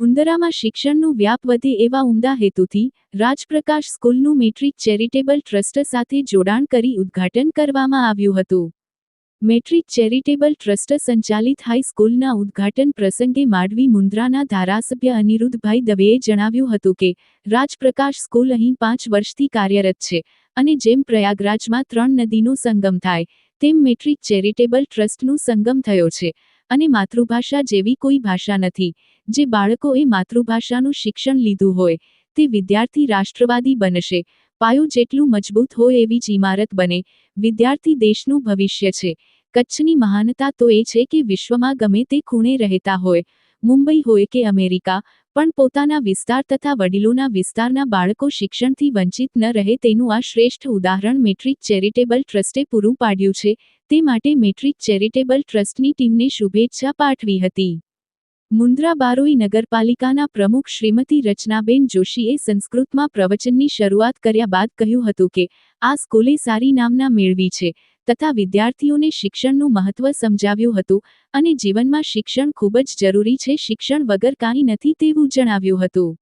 ઉંદરામાં શિક્ષણનું વ્યાપ વધે એવા ઉમદા હેતુથી રાજપ્રકાશ સ્કૂલનું મેટ્રિક ચેરિટેબલ ટ્રસ્ટ સાથે જોડાણ કરી ઉદ્ઘાટન કરવામાં આવ્યું હતું. મેટ્રિક ચેરિટેબલ ટ્રસ્ટ સંચાલિત હાઈ સ્કૂલના ઉદ્ઘાટન પ્રસંગે માંડવી મુન્દ્રાના ધારાસભ્ય અનિરુદ્ધભાઈ દવેએ જણાવ્યું હતું કે, રાજપ્રકાશ સ્કૂલ અહીં પાંચ વર્ષથી કાર્યરત છે. અને જેમ પ્રયાગરાજમાં ત્રણ નદીનો સંગમ થાય, તેમ મેટ્રિક ચેરિટેબલ ટ્રસ્ટનું સંગમ થયો છે. અને માતૃભાષા જેવી કોઈ ભાષા નથી, જે બાળકોએ માતૃભાષાનું શિક્ષણ લીધું હોય, તે વિદ્યાર્થી રાષ્ટ્રવાદી બનશે. પાયો જેટલું મજબૂત હોય એવી જ ઇમારત બને. વિદ્યાર્થી દેશનું ભવિષ્ય છે. કચ્છની મહાનતા તો એ છે કે વિશ્વમાં ગમે તે ખૂણે રહેતા હોય. મુંબઈ હોય કે અમેરિકા પણ પોતાના વિસ્તાર તથા વડીલોના વિસ્તારના બાળકો શિક્ષણથી વંચિત ન રહે તેનું આ શ્રેષ્ઠ ઉદાહરણ મેટ્રિક ચેરિટેબલ ટ્રસ્ટે પૂરું પાડ્યું છે. તે માટે મેટ્રિક ચેરિટેબલ ટ્રસ્ટની ટીમને શુભેચ્છા પાઠવી હતી. મુન્દ્રા બારોઈ નગરપાલિકાના પ્રમુખ શ્રીમતી રચનાબેન જોશીએ સંસ્કૃતમાં પ્રવચનની શરૂઆત કર્યા બાદ કહ્યું હતું કે, આ સ્કૂલે સારી નામના મેળવી છે. તથા વિદ્યાર્થીઓને શિક્ષણનું મહત્વ સમજાવ્યું હતું અને જીવનમાં શિક્ષણ ખૂબ જ જરૂરી છે. શિક્ષણ વગર કાંઈ નથી તેવું જણાવ્યું હતું.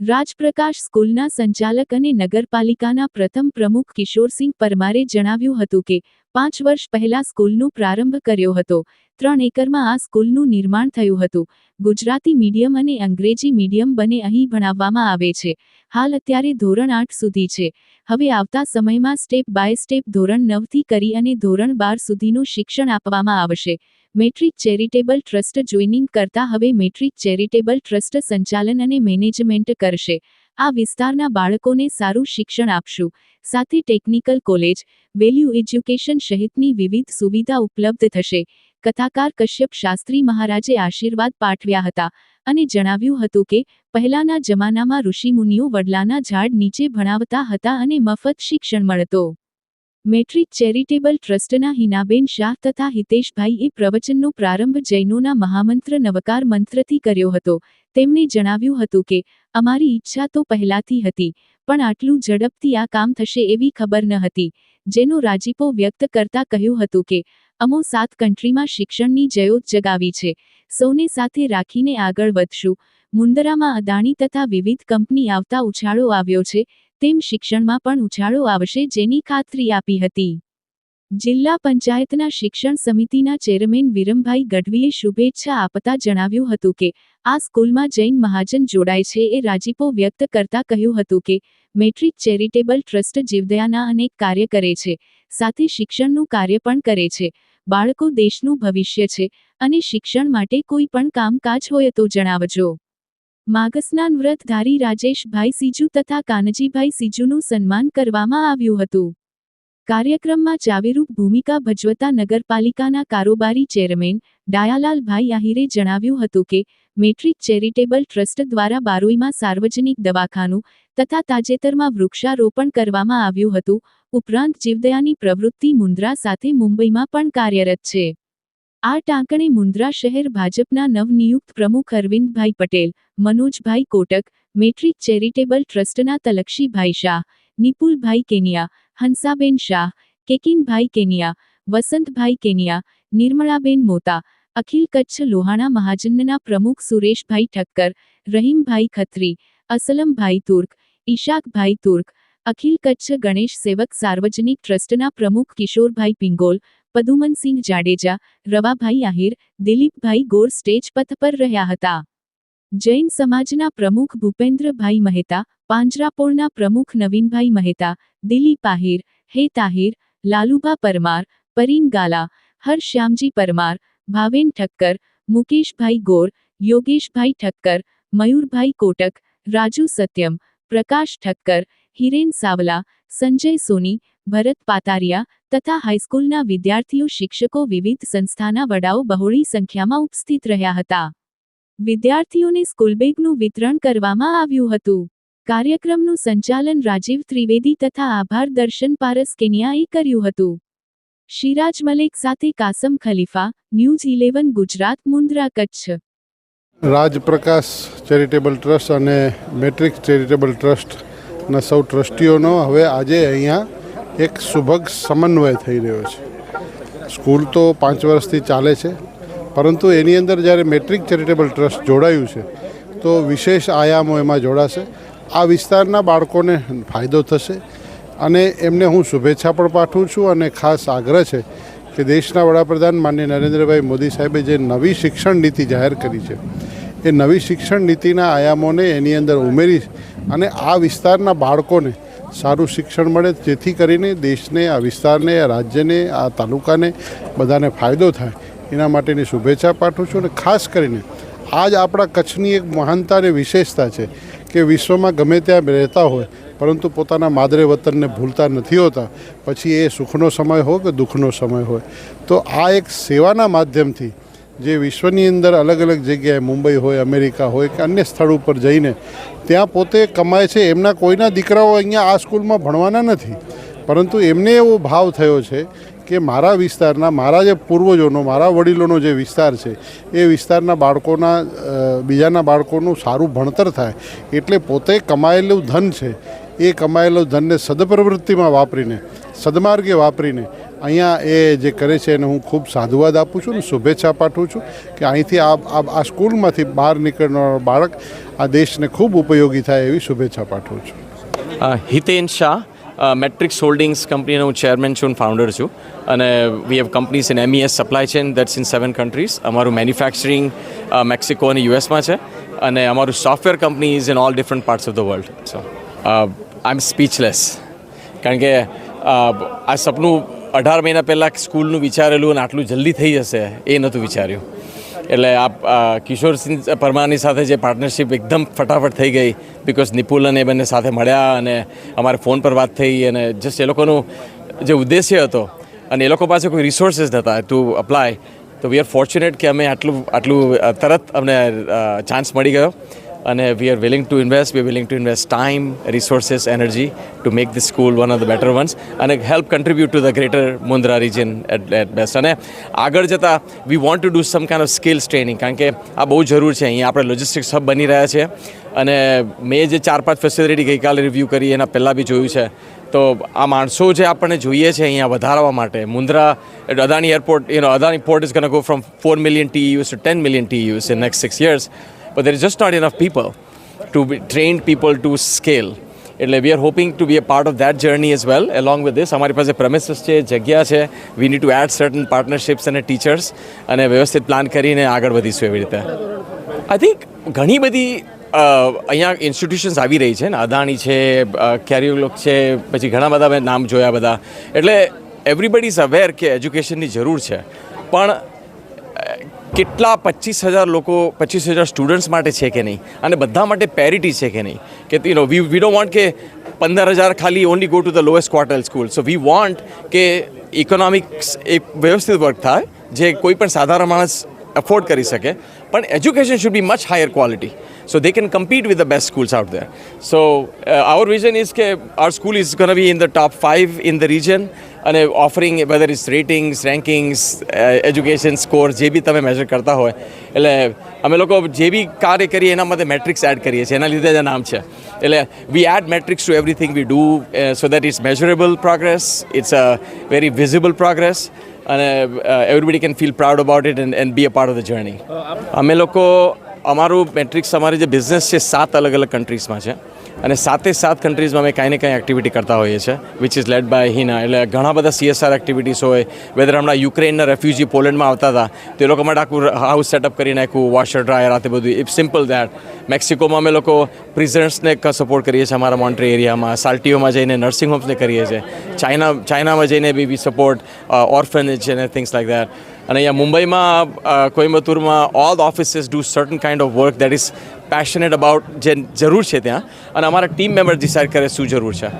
રાજપ્રકાશ સ્કૂલના સંચાલક અને નગરપાલિકાના પ્રથમ પ્રમુખ કિશોરસિંહ પરમારે જણાવ્યું હતું કે, પાંચ વર્ષ પહેલા સ્કૂલનો પ્રારંભ કર્યો હતો. ત્રણ એકરમાં આ સ્કૂલનું નિર્માણ થયું હતું. ગુજરાતી મીડિયમ અને અંગ્રેજી મીડિયમ બંને અહીં ભણાવવામાં આવે છે. હાલ અત્યારે ધોરણ આઠ સુધી છે. હવે આવતા સમયમાં સ્ટેપ બાય સ્ટેપ ધોરણ નવથી કરી અને ધોરણ બાર સુધીનું શિક્ષણ આપવામાં આવશે. મેટ્રિક ચેરિટેબલ ટ્રસ્ટ જોઈનિંગ કરતા હવે મેટ્રિક ચેરિટેબલ ટ્રસ્ટ સંચાલન અને મેનેજમેન્ટ કરશે. આ વિસ્તારના બાળકોને સારું શિક્ષણ આપશું. સાથે ટેકનિકલ કોલેજ, વેલ્યુ એજ્યુકેશન સહિતની વિવિધ સુવિધા ઉપલબ્ધ થશે. કથાકાર કશ્યપ શાસ્ત્રી મહારાજે આશીર્વાદ પાઠવ્યા હતા અને જણાવ્યું હતું કે, પહેલાના જમાનામાં ઋષિમુનિઓ વડલાના ઝાડ નીચે ભણાવતા હતા અને મફત શિક્ષણ મળતો. મેટ્રિક ચેરિટેબલ ટ્રસ્ટના હિનાબેન શાહ તથા હિતેશભાઈએ પ્રવચનનો પ્રારંભ જૈનોના મહામંત્ર નવકાર મંત્રથી કર્યો હતો. તેમણે જણાવ્યું હતું કે, અમારી ઈચ્છા તો પહેલાથી હતી, પણ આટલું ઝડપથી આ કામ થશે એવી ખબર ન હતી. જેનો રાજીપો વ્યક્ત કરતા કહ્યું હતું કે અમો સાત કન્ટ્રીમાં શિક્ષણની જયોત જગાવી છે. સૌને સાથે રાખીને આગળ વધશું. મુંદરામાં અદાણી તથા વિવિધ કંપની આવતા ઉછાળો આવ્યો છે. તેમ શિક્ષણમાં પણ ઉછાળો આવશે જેની ખાતરી આપી હતી. જિલ્લા પંચાયતના શિક્ષણ સમિતિના ચેરમેન વિરમભાઈ ગઢવીએ શુભેચ્છા આપતા જણાવ્યું હતું કે, આ સ્કૂલમાં જૈન મહાજન જોડાય છે એ રાજીપો વ્યક્ત કરતા કહ્યું હતું કે, મેટ્રિક ચેરિટેબલ ટ્રસ્ટ જીવદયાના અનેક કાર્ય કરે છે, સાથે શિક્ષણનું કાર્ય પણ કરે છે, બાળકો દેશનું ભવિષ્ય છે, અને શિક્ષણ માટે કોઈ પણ કામકાજ હોય તો જણાવજો. માગસ્નાન વ્રતધારી રાજેશભાઈ સીજુ તથા કાનજીભાઈ સીજુનું સન્માન કરવામાં આવ્યું હતું. કાર્યક્રમમાં ચાવીરૂપ ભૂમિકા ભજવતા નગરપાલિકાના કારોબારી ચેરમેન ડાયાલાલભાઈ આહિરે જણાવ્યું હતું કે, મેટ્રિક ચેરિટેબલ ટ્રસ્ટ દ્વારા બારોઈમાં સાર્વજનિક દવાખાનું તથા તાજેતરમાં વૃક્ષારોપણ કરવામાં આવ્યું હતું. ઉપરાંત જીવદયાની પ્રવૃત્તિ મુન્દ્રા સાથે મુંબઈમાં પણ કાર્યરત છે. આ ટાંકણે મુન્દ્રા શહેર ભાજપના નવનિયુક્ત પ્રમુખ અરવિંદભાઈ પટેલ, મનોજભાઈ કોટક, મેટ્રિક ચેરિટેબલ ટ્રસ્ટના તલક્ષીભાઈ શાહ, નિપુલભાઈ કેનિયા હંસાબેન શાહ, કેકિનભાઈ કેનિયા, વસંતભાઈ કેનિયા, નિર્મળાબેન મોતા, અખિલ કચ્છ લોહાણા મહાજનના પ્રમુખ સુરેશભાઈ ઠક્કર, રહીમભાઈ ખત્રી, અસલમભાઈ તુર્ક, ઈશાકભાઈ તુર્ક, અખિલ કચ્છ ગણેશ સેવક સાર્વજનિક ટ્રસ્ટના પ્રમુખ કિશોરભાઈ પિંગોલ, પદુમનસિંહ જાડેજા, રવાભાઈ આહિર, દિલીપભાઈ ગોર સ્ટેજ પથ પર રહ્યા હતા. જૈન સમાજના પ્રમુખ ભૂપેન્દ્રભાઈ મહેતા, પાંજરાપોળના પ્રમુખ નવીનભાઈ મહેતા, દિલીપ આહિર, હે તાહિર, લાલુભા પરમાર, પરીન ગાલા, હરશ્યામજી પરમાર, ભાવેન ઠક્કર, મુકેશભાઈ ગોર, યોગેશભાઈ ઠક્કર, મયુરભાઈ કોટક, રાજુ સત્યમ, પ્રકાશ ઠક્કર, હિરેન સાવલા, સંજય સોની, ભરત પાતારિયા તથા હાઈસ્કૂલના વિદ્યાર્થીઓ, શિક્ષકો વિવિધ સંસ્થાના વડાઓ બહોળી સંખ્યામાં ઉપસ્થિત રહ્યા હતા. વિદ્યાર્થીઓને સ્કૂલબેગનું વિતરણ કરવામાં આવ્યું હતું. કાર્યક્રમનું સંચાલન રાજીવ ત્રિવેદી તથા આભાર દર્શન પારસ કેનિયાએ કર્યું હતું. શિરાજ મલેક સાથે Kasam Khalifa, news eleven, Gujarat, Mundra, Kutch. Rajprakash charitable trust અને મેટ્રિક ચેરિટેબલ ટ્રસ્ટના સૌ ટ્રસ્ટીઓનો હવે આજે અહીંયા એક સુભગ સમન્વય થઈ રહ્યો છે. સ્કૂલ તો પાંચ વર્ષથી ચાલે છે. પરંતુ એની અંદર જ્યારે મેટ્રિક ચેરિટેબલ ટ્રસ્ટ જોડાયું છે, તો વિશેષ આયામો એમાં જોડાશે. આ વિસ્તારના બાળકોને ફાયદો થશે અને એમને હું શુભેચ્છા પણ પાઠવું છું અને ખાસ આગ્રહ છે કે દેશના વડાપ્રધાન માન્ય નરેન્દ્રભાઈ મોદી સાહેબે જે નવી શિક્ષણ નીતિ જાહેર કરી છે, એ નવી શિક્ષણ નીતિના આયામોને એની અંદર ઉમેરી અને આ વિસ્તારના બાળકોને સારું શિક્ષણ મળે, જેથી કરીને દેશને, આ વિસ્તારને, આ રાજ્યને, આ તાલુકાને બધાને ફાયદો થાય. એના માટેની શુભેચ્છા પાઠવું છું અને ખાસ કરીને આજ આપણા કચ્છની એક મહાનતા અને વિશેષતા છે કે વિશ્વમાં ગમે ત્યાં રહેતા હોય, પરંતુ પોતાના માદરે વતનને ભૂલતા નથી હોતા, પછી એ સુખનો સમય હોય કે દુઃખનો સમય હોય. તો આ એક સેવાના માધ્યમથી જે વિશ્વની અંદર અલગ અલગ જગ્યાએ મુંબઈ હોય, અમેરિકા હોય કે અન્ય સ્થળ ઉપર જઈને ત્યાં પોતે કમાય છે, એમના કોઈના દીકરાઓ અહીંયા આ સ્કૂલમાં ભણવાના નથી. પરંતુ એમને એવો ભાવ થયો છે કે મારા વિસ્તારના, મારા જે પૂર્વજોનો, મારા વડીલોનો જે વિસ્તાર છે, એ વિસ્તારના બાળકોના બીજાના બાળકોનું સારું ભણતર થાય એટલે પોતે કમાયેલું ધન છે, એ કમાયેલું ધનને સદપ્રવૃત્તિમાં વાપરીને, સદમાર્ગે વાપરીને અહીંયા એ જે કરે છે એને હું ખૂબ સાધુવાદ આપું છું ને શુભેચ્છા પાઠવું છું કે અહીંથી આ આ સ્કૂલમાંથી બહાર નીકળનાર બાળક આ દેશને ખૂબ ઉપયોગી થાય એવી શુભેચ્છા પાઠવું છું. હિતેન શાહ મેટ્રિક્સ હોલ્ડિંગ્સ કંપનીનો હું ચેરમેન છું ફાઉન્ડર છું. અને we have companies in MES supply chain that's in seven countries અમારું મેન્યુફેક્ચરિંગ મેક્સિકો અને યુએસમાં છે. અને અમારું software company is in all different parts of the world so I am speechless કારણ કે આ સપનું અઢાર મહિના પહેલાં સ્કૂલનું વિચારેલું અને આટલું જલ્દી થઈ જશે, એ નહોતું વિચાર્યું. એટલે આ કિશોરસિંહ પરમારની સાથે જે પાર્ટનરશિપ એકદમ ફટાફટ થઈ ગઈ બિકોઝ નિપુલ અને એ બંને સાથે મળ્યા અને અમારે ફોન પર વાત થઈ અને જસ્ટ એ લોકોનું જે ઉદ્દેશ્ય હતો અને એ લોકો પાસે કોઈ રિસોર્સિસ નહોતા ટુ અપ્લાય તો વી આર ફોર્ચ્યુનેટ કે અમે આટલું આટલું તરત અમને ચાન્સ મળી ગયો. અને we are willing to invest we willing to invest time resources energy to make this school one of the better ones અને help contribute to the greater Mundra region at at best અને આગળ જતાં we want to do some kind of skills training કારણ કે આ બહુ જરૂર છે. અહીંયા આપણે લોજિસ્ટિક્સ હબ બની રહ્યા છે. અને મેં જે ચાર પાંચ ફેસિલિટી ગઈકાલે રિવ્યૂ કરી, એના પહેલાં બી જોયું છે. તો આ માણસો જે આપણને જોઈએ છે અહીંયા વધારવા માટે Mundra Adani airport you know Adani port is gonna go from four million TEUs to ten million TEUs in next six years but there is just not enough people to be, trained people to scale. એટલે we are hoping to be a part of that journey as well along with this અમારી પાસે premises છે, જગ્યા છે. We need to add certain partnerships અને teachers અને વ્યવસ્થિત plan કરીને આગળ વધીશું એવી રીતે. આઈ થિંક ઘણી બધી અહીંયા ઇન્સ્ટિટ્યુશન્સ આવી રહી છે. ને અદાણી છે કેરિયોલોક છે, પછી ઘણા બધા મેં નામ જોયા બધા. એટલે એવરીબડી ઇઝ અવેર કે એજ્યુકેશનની જરૂર છે. પણ કેટલા પચીસ હજાર લોકો, પચીસ હજાર સ્ટુડન્ટ્સ માટે છે કે નહીં? અને બધા માટે પેરિટી છે કે નહીં? કે you know V V Dr want કે પંદર હજાર ખાલી only go to the lowest quarter school so we want કે ઇકોનોમિક્સ એક વ્યવસ્થિત વર્ક થાય, જે કોઈ પણ સાધારણ માણસ અફોર્ડ કરી શકે. પણ education should be much higher quality so they can compete with the best schools out there so our vision is કે our school is is be in the top five in the region. અને offering whether is ratings rankings education score જે બી તમે major કરતા હોય એટલે અમે લોકો જે બી કાર્ય કરીએ એના માટે મેટ્રિક્સ એડ કરીએ છીએ. એના લીધે જ નામ છે. એટલે we add metrics to everything we do so that it's measurable progress it's a very visible progress અને everybody can feel proud about it and and be a part of the journey અમે લોકો અમારું matrix અમારી જે business છે, સાત અલગ અલગ કન્ટ્રીઝમાં છે. અને સાતે સાત કન્ટ્રીઝમાં અમે કાંઈ ને કાંઈ એક્ટિવિટી કરતા હોઈએ છીએ which is led by Hina. એટલે ઘણા બધા સીએસઆર એક્ટિવિટીઝ હોય વેધર હમણાં યુક્રેનના રેફ્યુજી પોલેન્ડમાં આવતા હતા, તે લોકો માટે આખું હાઉસ સેટઅપ કરી નાખ્યું વોશર ડ્રાયર આ તે બધું. ઇફ સિમ્પલ દેટ મેક્સિકોમાં અમે લોકો પ્રિઝન્ટ્સને સપોર્ટ કરીએ છીએ અમારા મોન્ટ્રી એરિયામાં, સાલ્ટીઓમાં જઈને નર્સિંગ હોમ્સને કરીએ છીએ. ચાઇના ચાઇનામાં જઈને બી વી સપોર્ટ ઓર્ફનેજ અને થિંગ્સ લાઈક દેટ અને અહીંયા મુંબઈમાં કોઈમ્બતુરમાં all the offices do certain kind of work that is passionate about જે જરૂર છે ત્યાં. અને અમારા ટીમ મેમ્બર ડિસાઇડ કરે શું જરૂર છે.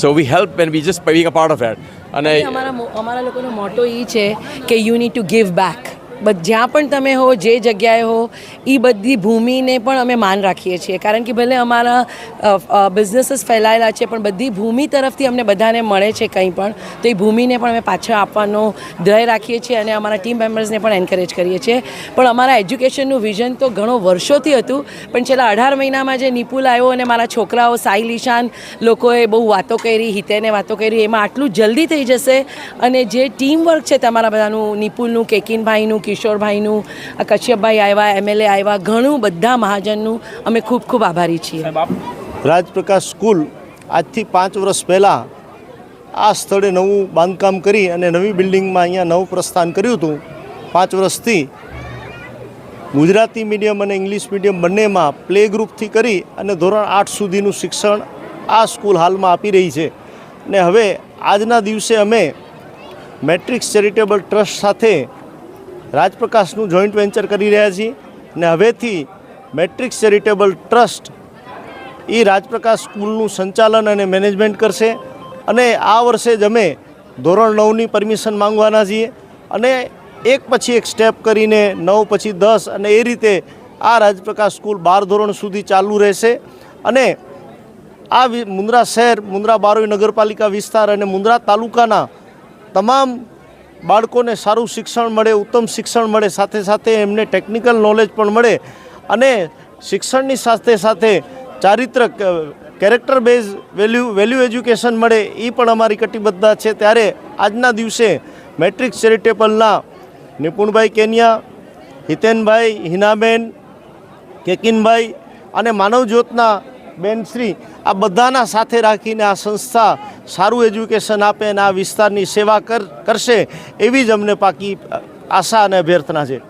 So we help and we just being part of it અને અમારા અમારા લોકોનો મોટો એ છે કે you need to give back જ્યાં પણ તમે હો, જે જગ્યાએ હો એ બધી ભૂમિને પણ અમે માન રાખીએ છીએ. કારણ કે ભલે અમારા બિઝનેસીસ ફેલાયેલા છે, પણ બધી ભૂમિ તરફથી અમને બધાને મળે છે કંઈ પણ. તો એ ભૂમિને પણ અમે પાછળ આપવાનો ધ્યેય રાખીએ છીએ અને અમારા ટીમ મેમ્બર્સને પણ એન્કરેજ કરીએ છીએ. પણ અમારા એજ્યુકેશનનું વિઝન તો ઘણો વર્ષોથી હતું, પણ છેલ્લા અઢાર મહિનામાં જે નિપુલ આવ્યો અને મારા છોકરાઓ સાઈ લીશાન લોકોએ બહુ વાતો કરી, હિતેને વાતો કરી, એમાં આટલું જલ્દી થઈ જશે. અને જે ટીમ વર્ક છે તમારા બધાનું, નિપુલનું, કેકિનભાઈનું કિશોરભાઈનું આ કશ્યપભાઈ આવ્યા એમએલએ આવ્યા ઘણું બધા મહાજનનું અમે ખૂબ ખૂબ આભારી છીએ. રાજપ્રકાશ સ્કૂલ આજથી પાંચ વર્ષ પહેલાં આ સ્થળે નવું બાંધકામ કરી અને નવી બિલ્ડિંગમાં અહીંયા નવું પ્રસ્થાન કર્યું હતું. પાંચ વર્ષથી ગુજરાતી મીડિયમ અને ઇંગ્લિશ મીડિયમ બંનેમાં પ્લે ગ્રુપથી કરી અને ધોરણ આઠ સુધીનું શિક્ષણ આ સ્કૂલ હાલમાં આપી રહી છે. ને હવે આજના દિવસે અમે મેટ્રિક્સ ચેરિટેબલ ટ્રસ્ટ સાથે રાજપ્રકાશનું જોઈન્ટ વેન્ચર કરી રહ્યા છીએ અને હવેથી મેટ્રિક્સ ચેરિટેબલ ટ્રસ્ટ એ રાજપ્રકાશ સ્કૂલનું સંચાલન અને મેનેજમેન્ટ કરશે અને આ વર્ષે જ અમે ધોરણ નવની પરમિશન માંગવાના છીએ અને એક પછી એક સ્ટેપ કરીને નવ પછી દસ અને એ રીતે આ રાજપ્રકાશ સ્કૂલ બાર ધોરણ સુધી ચાલુ રહેશે અને આ મુન્દ્રા શહેર, મુન્દ્રા બારોઈ નગરપાલિકા વિસ્તાર અને મુન્દ્રા તાલુકાના તમામ બાળકોને સારું શિક્ષણ મળે, ઉત્તમ શિક્ષણ મળે, સાથે સાથે એમને ટેકનિકલ નોલેજ પણ મળે અને શિક્ષણની સાથે સાથે ચારિત્ર character base value value education મળે, એ પણ અમારી કટિબદ્ધતા છે. ત્યારે આજના દિવસે મેટ્રિક ચેરિટેબલના નિપુણભાઈ કેનિયા, હિતેનભાઈ હિનાબેન, કેકિનભાઈ અને માનવજ્યોતના બેનશ્રી આ બધાના સાથે રાખીને આ સંસ્થા સારું એજ્યુકેશન આપે અને આ વિસ્તારની સેવા કર કરશે એવી જ અમને પાકી આશા અને અભ્યર્થના છે.